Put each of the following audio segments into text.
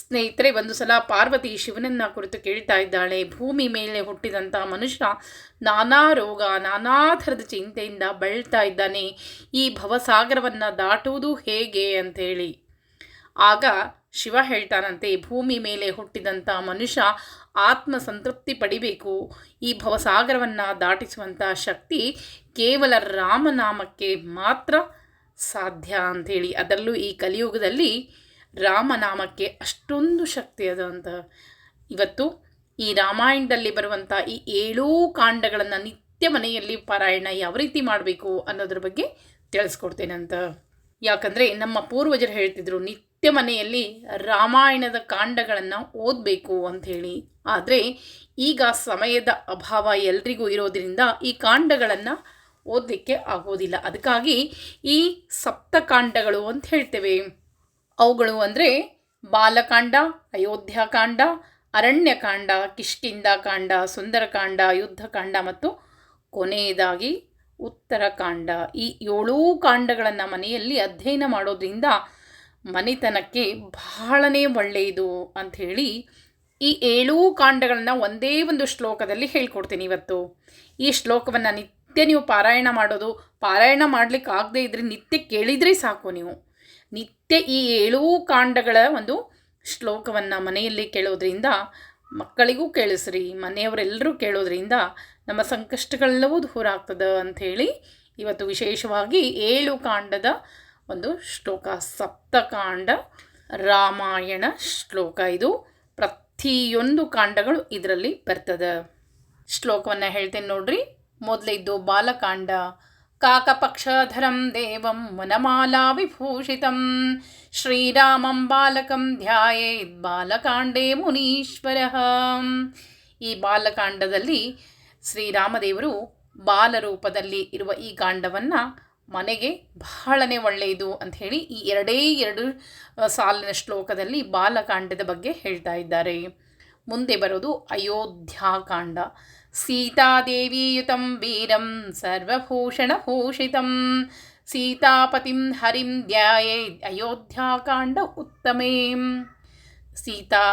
ಸ್ನೇಹಿತರೆ, ಒಂದು ಸಲ ಪಾರ್ವತಿ ಶಿವನನ್ನ ಕುರಿತು ಕೇಳ್ತಾ ಇದ್ದಾಳೆ. ಭೂಮಿ ಮೇಲೆ ಹುಟ್ಟಿದಂಥ ಮನುಷ್ಯ ನಾನಾ ರೋಗ, ನಾನಾ ಥರದ ಚಿಂತೆಯಿಂದ ಬಳಲ್ತಾ ಇದ್ದಾನೆ. ಈ ಭವಸಾಗರವನ್ನು ದಾಟುವುದು ಹೇಗೆ ಅಂಥೇಳಿ ಆಗ ಶಿವ ಹೇಳ್ತಾನಂತೆ, ಭೂಮಿ ಮೇಲೆ ಹುಟ್ಟಿದಂಥ ಮನುಷ್ಯ ಆತ್ಮ ಸಂತೃಪ್ತಿ ಪಡಿಬೇಕು. ಈ ಭವಸಾಗರವನ್ನು ದಾಟಿಸುವಂಥ ಶಕ್ತಿ ಕೇವಲ ರಾಮನಾಮಕ್ಕೆ ಮಾತ್ರ ಸಾಧ್ಯ ಅಂಥೇಳಿ ಅದರಲ್ಲೂ ಈ ಕಲಿಯುಗದಲ್ಲಿ ರಾಮನಾಮಕ್ಕೆ ಅಷ್ಟೊಂದು ಶಕ್ತಿ ಅದ ಅಂತ ಇವತ್ತು ಈ ರಾಮಾಯಣದಲ್ಲಿ ಬರುವಂಥ ಈ ಏಳೂ ಕಾಂಡಗಳನ್ನು ನಿತ್ಯ ಮನೆಯಲ್ಲಿ ಪಾರಾಯಣ ಯಾವ ರೀತಿ ಮಾಡಬೇಕು ಅನ್ನೋದ್ರ ಬಗ್ಗೆ ತಿಳಿಸ್ಕೊಡ್ತೇನಂತ ಯಾಕಂದರೆ ನಮ್ಮ ಪೂರ್ವಜರು ಹೇಳ್ತಿದ್ರು, ನಿತ್ಯ ಮನೆಯಲ್ಲಿ ರಾಮಾಯಣದ ಕಾಂಡಗಳನ್ನು ಓದಬೇಕು ಅಂಥೇಳಿ ಆದರೆ ಈಗ ಸಮಯದ ಅಭಾವ ಎಲ್ರಿಗೂ ಇರೋದರಿಂದ ಈ ಕಾಂಡಗಳನ್ನು ಓದಲಿಕ್ಕೆ ಆಗೋದಿಲ್ಲ. ಅದಕ್ಕಾಗಿ ಈ ಸಪ್ತಕಾಂಡಗಳು ಅಂತ ಹೇಳ್ತೇವೆ. ಅವುಗಳು ಅಂದರೆ ಬಾಲಕಾಂಡ, ಅಯೋಧ್ಯಕಾಂಡ, ಅರಣ್ಯಕಾಂಡ ಕಿಷ್ಕಿಂದ ಸುಂದರಕಾಂಡ, ಯುದ್ಧಕಾಂಡ ಮತ್ತು ಕೊನೆಯದಾಗಿ ಉತ್ತರಕಾಂಡ. ಈ ಏಳೂ ಕಾಂಡಗಳನ್ನು ಮನೆಯಲ್ಲಿ ಅಧ್ಯಯನ ಮಾಡೋದ್ರಿಂದ ಮನೆತನಕ್ಕೆ ಬಹಳನೇ ಒಳ್ಳೆಯದು ಅಂಥೇಳಿ ಈ ಏಳೂ ಕಾಂಡಗಳನ್ನು ಒಂದೇ ಒಂದು ಶ್ಲೋಕದಲ್ಲಿ ಹೇಳ್ಕೊಡ್ತೀನಿ ಇವತ್ತು. ಈ ಶ್ಲೋಕವನ್ನು ನಿತ್ಯ ನೀವು ಪಾರಾಯಣ ಮಾಡೋದು, ಪಾರಾಯಣ ಮಾಡಲಿಕ್ಕೆ ಆಗದೇ ಇದ್ದರೆ ನಿತ್ಯ ಕೇಳಿದರೆ ಸಾಕು ನೀವು. ನಿತ್ಯ ಈ ಏಳೂ ಕಾಂಡಗಳ ಒಂದು ಶ್ಲೋಕವನ್ನು ಮನೆಯಲ್ಲಿ ಕೇಳೋದ್ರಿಂದ, ಮಕ್ಕಳಿಗೂ ಕೇಳಿಸ್ರಿ, ಮನೆಯವರೆಲ್ಲರೂ ಕೇಳೋದ್ರಿಂದ ನಮ್ಮ ಸಂಕಷ್ಟಗಳೆಲ್ಲವೂ ದೂರ ಆಗ್ತದೆ ಅಂಥೇಳಿ ಇವತ್ತು ವಿಶೇಷವಾಗಿ ಏಳು ಕಾಂಡದ ಒಂದು ಶ್ಲೋಕ, ಸಪ್ತಕಾಂಡ ರಾಮಾಯಣ ಶ್ಲೋಕ. ಇದು ಪ್ರತಿಯೊಂದು ಕಾಂಡಗಳು ಇದರಲ್ಲಿ ಬರ್ತದೆ. ಶ್ಲೋಕವನ್ನು ಹೇಳ್ತೇನೆ ನೋಡ್ರಿ. ಮೊದಲಿದ್ದು ಬಾಲಕಾಂಡ ಕಾಕಪಕ್ಷಧರಂ ದೇವಂ ವನಮಾಲಾ ವಿಭೂಷಿತಂ ಶ್ರೀರಾಮಂ ಬಾಲಕಂ ಧ್ಯಾಯೇತ್ ಬಾಲಕಾಂಡೇ ಮುನೀಶ್ವರ ಈ ಬಾಲಕಾಂಡದಲ್ಲಿ ಶ್ರೀರಾಮದೇವರು ಬಾಲರೂಪದಲ್ಲಿ ಇರುವ ಈ ಕಾಂಡವನ್ನು ಮನೆಗೆ ಬಹಳನೇ ಒಳ್ಳೆಯದು ಹೇಳಿ ಈ ಎರಡೇ ಎರಡು ಸಾಲಿನ ಶ್ಲೋಕದಲ್ಲಿ ಬಾಲಕಾಂಡದ ಬಗ್ಗೆ ಹೇಳ್ತಾ ಇದ್ದಾರೆ. ಮುಂದೆ ಬರೋದು ಅಯೋಧ್ಯಾಕಾಂಡ. ಸೀತಾದೇವೀಯುತಂ ವೀರಂ ಸರ್ವಭೂಷಣಭೂಷಿತಂ ಸೀತಾಪತಿಂ ಹರಿಂ ಧ್ಯಾಯೇ ಅಯೋಧ್ಯಾಕಾಂಡ ಉತ್ತಮೇ ಸೀತಾ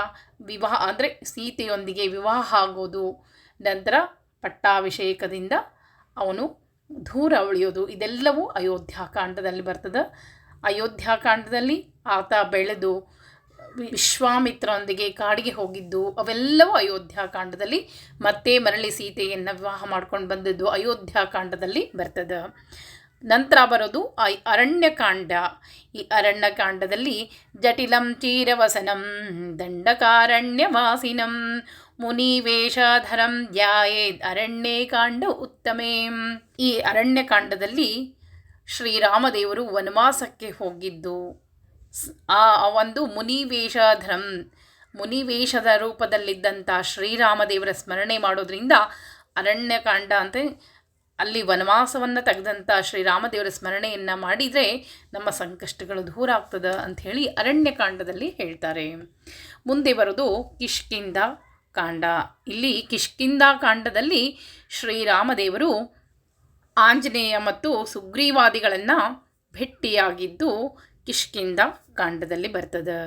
ವಿವಾಹ ಅಂದರೆ ಸೀತೆಯೊಂದಿಗೆ ವಿವಾಹ ಆಗೋದು, ನಂತರ ಪಟ್ಟಾಭಿಷೇಕದಿಂದ ಅವನು ದೂರ ಉಳಿಯೋದು, ಇದೆಲ್ಲವೂ ಅಯೋಧ್ಯಾಕಾಂಡದಲ್ಲಿ ಬರ್ತದೆ. ಅಯೋಧ್ಯಾಕಾಂಡದಲ್ಲಿ ಆತ ಬೆಳೆದು ವಿಶ್ವಾಮಿತ್ರನೊಂದಿಗೆ ಕಾಡಿಗೆ ಹೋಗಿದ್ದು, ಅವೆಲ್ಲವೂ ಅಯೋಧ್ಯಾಕಾಂಡದಲ್ಲಿ ಮತ್ತೆ ಮರಳಿ ಸೀತೆಯನ್ನು ವಿವಾಹ ಮಾಡ್ಕೊಂಡು ಬಂದದ್ದು ಅಯೋಧ್ಯಾಕಾಂಡದಲ್ಲಿ ಬರ್ತದೆ. ನಂತರ ಬರೋದು ಅರಣ್ಯಕಾಂಡ ಈ ಅರಣ್ಯಕಾಂಡದಲ್ಲಿ ಜಟಿಲಂ ಚೀರವಸನಂ ದಂಡಕಾರಣ್ಯವಾಸಿನಂ, ಮುನಿವೇಷಧರಂ ಧ್ಯಾಯೇದ್ ಅರಣ್ಯಕಾಂಡ ಉತ್ತಮೇ. ಈ ಅರಣ್ಯಕಾಂಡದಲ್ಲಿ ಶ್ರೀರಾಮದೇವರು ವನವಾಸಕ್ಕೆ ಹೋಗಿದ್ದು. ಆ ಒಂದು ಮುನಿವೇಷಧರಂ, ಮುನಿವೇಷದ ರೂಪದಲ್ಲಿದ್ದಂಥ ಶ್ರೀರಾಮದೇವರ ಸ್ಮರಣೆ ಮಾಡೋದ್ರಿಂದ ಅರಣ್ಯಕಾಂಡ ಅಂತ ಅಲ್ಲಿ ವನವಾಸವನ್ನು ತೆಗೆದಂಥ ಶ್ರೀರಾಮದೇವರ ಸ್ಮರಣೆಯನ್ನು ಮಾಡಿದರೆ ನಮ್ಮ ಸಂಕಷ್ಟಗಳು ದೂರ ಆಗ್ತದೆ ಅಂಥೇಳಿ ಅರಣ್ಯಕಾಂಡದಲ್ಲಿ ಹೇಳ್ತಾರೆ. ಮುಂದೆ ಬರೋದು ಕಿಷ್ಕಿಂದ ಕಾಂಡ. ಇಲ್ಲಿ ಕಿಷ್ಕಿಂದ ಕಾಂಡದಲ್ಲಿ ಶ್ರೀರಾಮದೇವರು ಆಂಜನೇಯ ಮತ್ತು ಸುಗ್ರೀವಾದಿಗಳನ್ನು ಭೇಟಿಯಾಗಿದ್ದು ಕಿಷ್ಕಿಂದ ಕಾಂಡದಲ್ಲಿ ಬರ್ತದೆ.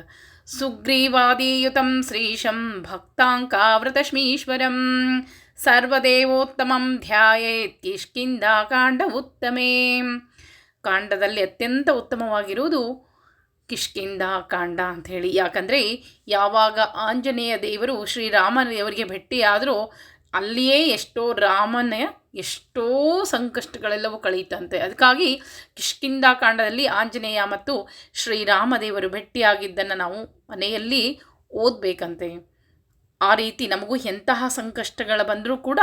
ಸುಗ್ರೀವಾದಿಯುತಂ ಶ್ರೀಶಂ ಭಕ್ತಾಂಕಾವೃತಶ್ಮೀಶ್ವರಂ ಸರ್ವದೇವೋತ್ತಮಂ ಧ್ಯಾಯೇತ್ ಕಿಷ್ಕಿಂದ ಕಾಂಡ ಉತ್ತಮೇ. ಕಾಂಡದಲ್ಲಿ ಅತ್ಯಂತ ಉತ್ತಮವಾಗಿರುವುದು ಕಿಷ್ಕಿಂದ ಕಾಂಡ ಅಂಥೇಳಿ ಯಾಕಂದರೆ ಯಾವಾಗ ಆಂಜನೇಯ ದೇವರು ಶ್ರೀರಾಮದೇವರಿಗೆ ಭೇಟಿಯಾದರೂ ಅಲ್ಲಿಯೇ ಎಷ್ಟೋ ರಾಮನ ಎಷ್ಟೋ ಸಂಕಷ್ಟಗಳೆಲ್ಲವೂ ಕಳೆಯುತ್ತಂತೆ ಅದಕ್ಕಾಗಿ ಕಿಷ್ಕಿಂದ ಕಾಂಡದಲ್ಲಿ ಆಂಜನೇಯ ಮತ್ತು ಶ್ರೀರಾಮದೇವರು ಭೇಟಿಯಾಗಿದ್ದನ್ನು ನಾವು ಮನೆಯಲ್ಲಿ ಓದಬೇಕಂತೆ. ಆ ರೀತಿ ನಮಗೂ ಎಂತಹ ಸಂಕಷ್ಟಗಳು ಬಂದರೂ ಕೂಡ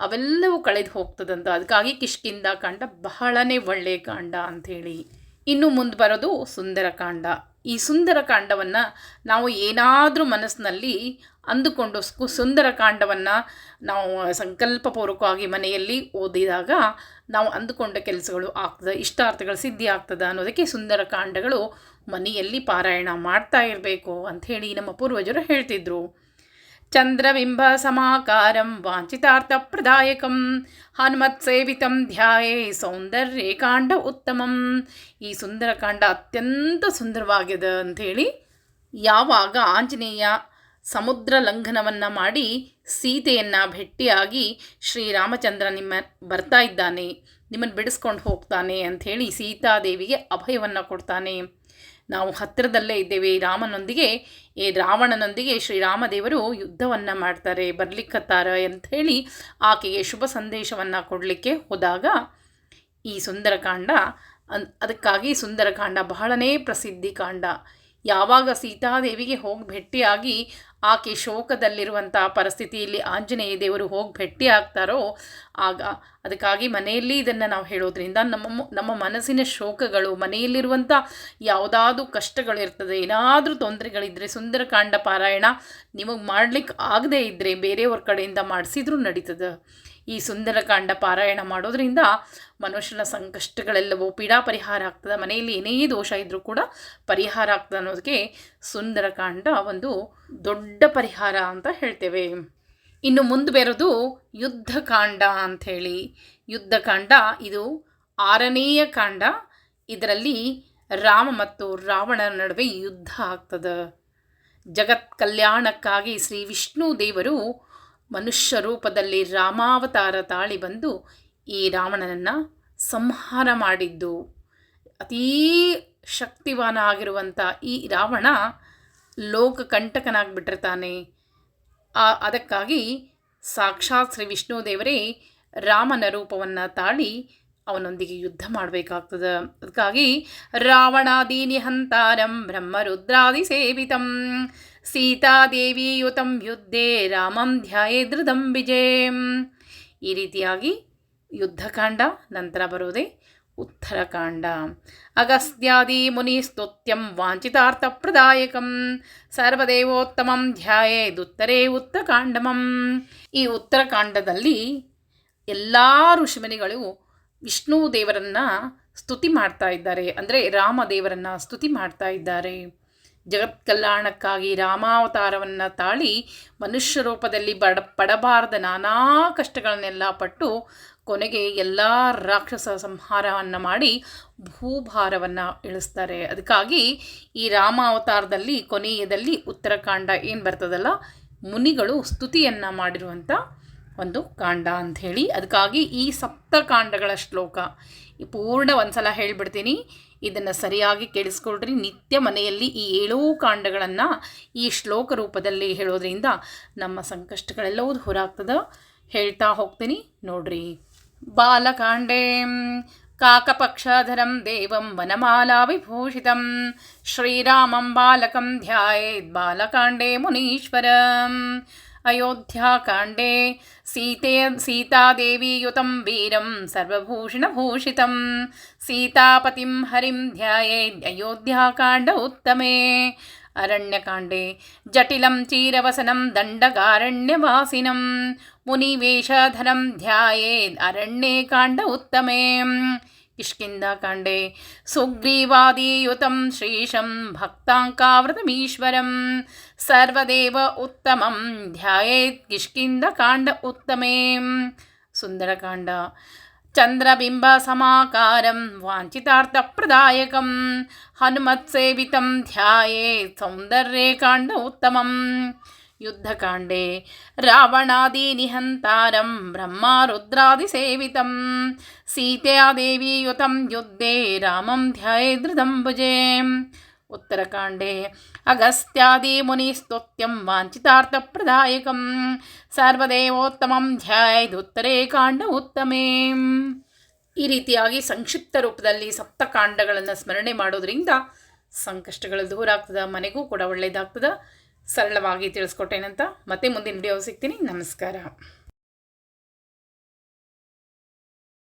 ಅವೆಲ್ಲವೂ ಕಳೆದು ಹೋಗ್ತದಂತ. ಅದಕ್ಕಾಗಿ ಕಿಷ್ಕಿಂದ ಕಾಂಡ ಬಹಳನೇ ಒಳ್ಳೆಯ ಕಾಂಡ ಅಂಥೇಳಿ. ಇನ್ನು ಮುಂದೆ ಬರೋದು ಸುಂದರಕಾಂಡ ಈ ಸುಂದರ ಕಾಂಡವನ್ನು ನಾವು ಏನಾದರೂ ಮನಸ್ಸಿನಲ್ಲಿ ಅಂದುಕೊಂಡು ಸುಂದರಕಾಂಡವನ್ನು ನಾವು ಸಂಕಲ್ಪಪೂರ್ವಕವಾಗಿ ಮನೆಯಲ್ಲಿ ಓದಿದಾಗ ನಾವು ಅಂದುಕೊಂಡ ಕೆಲಸಗಳು ಆಗ್ತದೆ, ಇಷ್ಟಾರ್ಥಗಳು ಸಿದ್ಧಿ ಆಗ್ತದೆ ಅನ್ನೋದಕ್ಕೆ ಸುಂದರ ಕಾಂಡಗಳು ಮನೆಯಲ್ಲಿ ಪಾರಾಯಣ ಮಾಡ್ತಾ ಇರಬೇಕು ಅಂಥೇಳಿ ನಮ್ಮ ಪೂರ್ವಜರು ಹೇಳ್ತಿದ್ರು. ಚಂದ್ರಬಿಂಬ ಸಮಾಕಾರಂ ವಾಂಚಿತಾರ್ಥಪ್ರದಾಯಕಂ ಹನುಮತ್ಸೇವಿತಂ ಧ್ಯಾಯೇ ಸೌಂದರ್ಯಕಾಂಡ ಉತ್ತಮಂ ಈ ಸುಂದರಕಾಂಡ ಅತ್ಯಂತ ಸುಂದರವಾಗಿದೆ ಅಂಥೇಳಿ ಯಾವಾಗ ಆಂಜನೇಯ ಸಮುದ್ರ ಲಂಘನವನ್ನು ಮಾಡಿ ಸೀತೆಯನ್ನು ಭೇಟಿಯಾಗಿ ಶ್ರೀರಾಮಚಂದ್ರ ನಿಮ್ಮ ಬರ್ತಾ ಇದ್ದಾನೆ ನಿಮ್ಮನ್ನು ಬಿಡಿಸ್ಕೊಂಡು ಹೋಗ್ತಾನೆ ಅಂಥೇಳಿ ಸೀತಾದೇವಿಗೆ ಅಭಯವನ್ನು ಕೊಡ್ತಾನೆ. ನಾವು ಹತ್ತಿರದಲ್ಲೇ ಇದ್ದೇವೆ. ರಾಮನೊಂದಿಗೆ ಈ ರಾವಣನೊಂದಿಗೆ ಶ್ರೀರಾಮದೇವರು ಯುದ್ಧವನ್ನು ಮಾಡ್ತಾರೆ. ಬರ್ಲಿಕ್ಕತ್ತಾರ ಅಂಥೇಳಿ ಆಕೆಗೆ ಶುಭ ಸಂದೇಶವನ್ನು ಕೊಡಲಿಕ್ಕೆ ಹೋದಾಗ ಈ ಸುಂದರಕಾಂಡ, ಅನ್, ಅದಕ್ಕಾಗಿ ಸುಂದರಕಾಂಡ ಬಹಳನೇ ಪ್ರಸಿದ್ಧಿ ಕಾಂಡ. ಯಾವಾಗ ಸೀತಾದೇವಿಗೆ ಹೋಗಿ ಭೇಟಿಯಾಗಿ ಆಕೆ ಶೋಕದಲ್ಲಿರುವಂಥ ಪರಿಸ್ಥಿತಿಯಲ್ಲಿ ಆಂಜನೇಯ ದೇವರು ಹೋಗಿ ಭೇಟಿ ಆಗ್ತಾರೋ, ಆಗ ಅದಕ್ಕಾಗಿ ಮನೆಯಲ್ಲಿ ಇದನ್ನು ನಾವು ಹೇಳೋದ್ರಿಂದ ನಮ್ಮ ನಮ್ಮ ಮನಸ್ಸಿನ ಶೋಕಗಳು ಮನೆಯಲ್ಲಿರುವಂಥ ಯಾವುದಾದ್ರೂ ಕಷ್ಟಗಳಿರ್ತದೆ, ಏನಾದರೂ ತೊಂದರೆಗಳಿದ್ದರೆ ಸುಂದರಕಾಂಡ ಪಾರಾಯಣ ನಿಮಗೆ ಮಾಡ್ಲಿಕ್ಕೆ ಆಗದೇ ಇದ್ದರೆ ಬೇರೆಯವ್ರ ಕಡೆಯಿಂದ ಮಾಡಿಸಿದ್ರೂ ನಡೀತದೆ. ಈ ಸುಂದರಕಾಂಡ ಪಾರಾಯಣ ಮಾಡೋದ್ರಿಂದ ಮನುಷ್ಯನ ಸಂಕಷ್ಟಗಳೆಲ್ಲವೂ ಪೀಡಾ ಪರಿಹಾರ ಆಗ್ತದೆ. ಮನೆಯಲ್ಲಿ ಏನೇ ದೋಷ ಇದ್ದರೂ ಕೂಡ ಪರಿಹಾರ ಆಗ್ತದೆ ಅನ್ನೋದಕ್ಕೆ ಸುಂದರಕಾಂಡ ಒಂದು ದೊಡ್ಡ ಪರಿಹಾರ ಅಂತ ಹೇಳ್ತೇವೆ. ಇನ್ನು ಮುಂದೆ ಬೇರೋದು ಯುದ್ಧಕಾಂಡ ಅಂಥೇಳಿ. ಯುದ್ಧಕಾಂಡ ಇದು ಆರನೆಯ ಕಾಂಡ. ಇದರಲ್ಲಿ ರಾಮ ಮತ್ತು ರಾವಣನ ನಡುವೆ ಯುದ್ಧ ಆಗ್ತದೆ. ಜಗತ್ ಕಲ್ಯಾಣಕ್ಕಾಗಿ ಶ್ರೀ ವಿಷ್ಣು ದೇವರು ಮನುಷ್ಯ ರೂಪದಲ್ಲಿ ರಾಮಾವತಾರ ತಾಳಿ ಬಂದು ಈ ರಾವಣನನ್ನು ಸಂಹಾರ ಮಾಡಿದ್ದು. ಅತೀ ಶಕ್ತಿವಾನ ಆಗಿರುವಂಥ ಈ ರಾವಣ ಲೋಕ ಕಂಟಕನಾಗ್ಬಿಟ್ಟಿರ್ತಾನೆ ಅದಕ್ಕಾಗಿ ಸಾಕ್ಷಾತ್ ಶ್ರೀ ವಿಷ್ಣು ದೇವರೇ ರಾಮನ ರೂಪವನ್ನು ತಾಳಿ ಅವನೊಂದಿಗೆ ಯುದ್ಧ ಮಾಡಬೇಕಾಗ್ತದೆ. ಅದಕ್ಕಾಗಿ ರಾವಣಾದೀನಿ ಹಂತಾರಂ, ಬ್ರಹ್ಮರುದ್ರಾದಿ ಸೇವಿತಂ, ಸೀತಾದೇವಿಯುತಂ ಯುದ್ಧೇ ರಾಮಂ ಧ್ಯಾಯೇದೃದಂ ವಿಜಯಂ ಈ ರೀತಿಯಾಗಿ ಯುದ್ಧಕಾಂಡ ನಂತರ ಬರುವುದೇ ಉತ್ತರಕಾಂಡ ಅಗಸ್ತ್ಯಾದಿ ಮುನಿ ಮುನಿಸ್ತುತ್ಯಂ ವಾಂಚಿತಾರ್ಥಪ್ರದಾಯಕಂ ಸರ್ವದೇವೋತ್ತಮಂ ಧ್ಯಾಯೇದುತ್ತರೇ ಉತ್ತರಕಾಂಡಮಂ ಈ ಉತ್ತರಕಾಂಡದಲ್ಲಿ ಎಲ್ಲ ಋಷಿಮುನಿಗಳು ವಿಷ್ಣು ದೇವರನ್ನು ಸ್ತುತಿ ಮಾಡ್ತಾ ಇದ್ದಾರೆ. ಅಂದರೆ ರಾಮದೇವರನ್ನು ಸ್ತುತಿ ಮಾಡ್ತಾ ಇದ್ದಾರೆ. ಜಗತ್ ಕಲ್ಯಾಣಕ್ಕಾಗಿ ರಾಮಾವತಾರವನ್ನು ತಾಳಿ ಮನುಷ್ಯ ರೂಪದಲ್ಲಿ ಬಡ, ಪಡಬಾರದ ನಾನಾ ಕಷ್ಟಗಳನ್ನೆಲ್ಲ ಪಟ್ಟು ಕೊನೆಗೆ ಎಲ್ಲ ರಾಕ್ಷಸ ಸಂಹಾರವನ್ನು ಮಾಡಿ ಭೂಭಾರವನ್ನು ಇಳಿಸ್ತಾರೆ. ಅದಕ್ಕಾಗಿ ಈ ರಾಮ ಅವತಾರದಲ್ಲಿ ಕೊನೆಯದಲ್ಲಿ ಉತ್ತರಕಾಂಡ ಏನು ಬರ್ತದಲ್ಲ, ಮುನಿಗಳು ಸ್ತುತಿಯನ್ನು ಮಾಡಿರುವಂಥ ಒಂದು ಕಾಂಡ ಅಂಥೇಳಿ. ಅದಕ್ಕಾಗಿ ಈ ಸಪ್ತಕಾಂಡಗಳ ಶ್ಲೋಕ. ಈ ಪೂರ್ಣ ಒಂದು ಸಲ ಹೇಳಿಬಿಡ್ತೀನಿ. ಇದನ್ನು ಸರಿಯಾಗಿ ಕೇಳಿಸ್ಕೊಳ್ರಿ. ನಿತ್ಯ ಮನೆಯಲ್ಲಿ ಈ ಏಳೂ ಕಾಂಡಗಳನ್ನು ಈ ಶ್ಲೋಕ ರೂಪದಲ್ಲಿ ಹೇಳೋದ್ರಿಂದ ನಮ್ಮ ಸಂಕಷ್ಟಗಳೆಲ್ಲವೂ ಹೊರಾಗ್ತದೆ ಹೇಳ್ತಾ ಹೋಗ್ತೀನಿ. ನೋಡ್ರಿ. ಬಾಲಕಾಂಡೇ, ಕಾಕಪಕ್ಷಧರಂ ದೇವಂ ವನಮಾಲಾ ವಿಭೂಷಿತಂ, ಶ್ರೀರಾಮಂ ಬಾಲಕಂ ಧ್ಯಾಯೇದ್ అయోధ్యాకాండే సీతే సీతాదేవీయుతం వీరం సర్వభూషణభూషితం సీతాపతిం హరిం ధ్యాయే అయోధ్యాకాండ ఉత్తమే అరణ్యకాండే జటిలం చీరవసనం దండకారణ్యవాసినం మునివేషధరం ధ్యాయేద్ అరణ్యే కాండ ఉత్తమే കിഷ്കിന്ദാകാണ്ഡേ സുഗ്രീവാദീയുതം ശ്രീശം ഭക്താങ്കാവൃതമീശ്വരം സർവദേവ ഉത്തമം ധ്യായേത് കിഷ്കിന്ദകാണ്ഡ ഉത്തമേ. സുന്ദരകാണ്ഡ. ചന്ദ്രബിംബസമാകാരം വാഞ്ചിതാർത്ഥപ്രദായകം. ഹനുമത്സേവിതം ധ്യായേ സൗന്ദര്യകാണ്ഡ ഉത്തമം. ಯುದ್ಧಕಾಂಡೇ. ರಾವಣಾದಿ ನಿಹಂತಾರಂ, ಬ್ರಹ್ಮ ರುದ್ರಾದಿ ಸೇವಿತಂ. ಸೀತೆಯ ದೇವಿ ಯುತಂ ಯುದ್ಧೇ, ರಾಮಂ ಧ್ಯಾಯೇ ಧೃದಂಬುಜೇ ಉತ್ತರಕಾಂಡೇ. ಅಗಸ್ತ್ಯಾದಿ ಮುನಿ ಸ್ತುತ್ಯಂ ವಾಂಚಿತಾರ್ಥ ಪ್ರದಾಯಕಂ. ಸರ್ವದೇವೋತ್ತಮಂ ಧ್ಯಾಯೇ ಕಾಂಡ ಉತ್ತಮೇ. ಈ ರೀತಿಯಾಗಿ ಸಂಕ್ಷಿಪ್ತ ರೂಪದಲ್ಲಿ ಸಪ್ತಕಾಂಡಗಳನ್ನು ಸ್ಮರಣೆ ಮಾಡೋದ್ರಿಂದ ಸಂಕಷ್ಟಗಳು ದೂರ ಆಗ್ತದೆ ಮನೆಗೂ ಕೂಡ ಒಳ್ಳೆಯದಾಗ್ತದೆ ಸರಳವಾಗಿ ತಿಳಿಸ್ಕೊಟ್ಟೇನಂತ ಮತ್ತೆ ಮುಂದಿನ ವಿಡಿಯೋ ಸಿಗ್ತೀನಿ. ನಮಸ್ಕಾರ.